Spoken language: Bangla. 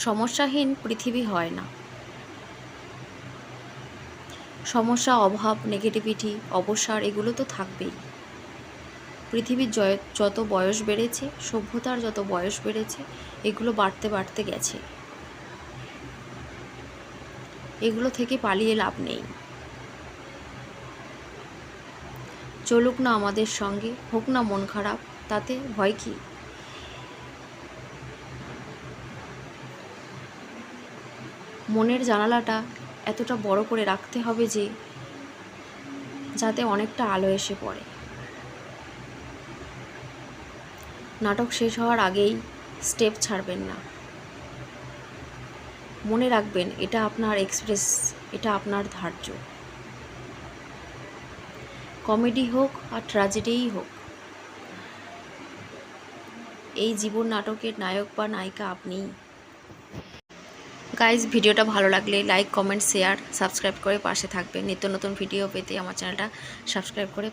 সমস্যাহীন পৃথিবী হয় না। সমস্যা, অভাব নেগেটিভিটি অবসার এগুলো তো থাকবেই। পৃথিবীর জয়, যত বয়স বেড়েছে, সভ্যতার যত বয়স বেড়েছে, এগুলো বাড়তে বাড়তে গেছে। এগুলো থেকে পালিয়ে লাভ নেই। চলুক না আমাদের সঙ্গে, হোক না মন খারাপ, তাতে ভয় কি? মনের জানালাটা এতটা বড় করে রাখতে হবে যে যাতে অনেকটা আলো এসে পড়ে। নাটক শেষ হওয়ার আগেই স্টেপ ছাড়বেন না। মনে রাখবেন, এটা আপনার এক্সপ্রেস, এটা আপনার ধার্য। কমেডি হোক আর ট্র্যাজেডিই হোক, এই জীবন নাটকের নায়ক বা নায়িকা আপনিই। গাইজ ভিডিওটা ভালো লাগলে লাইক কমেন্ট শেয়ার সাবস্ক্রাইব করে পাশে থাকবে নিত্য নতুন ভিডিও পেতে আমার চ্যানেলটা সাবস্ক্রাইব করে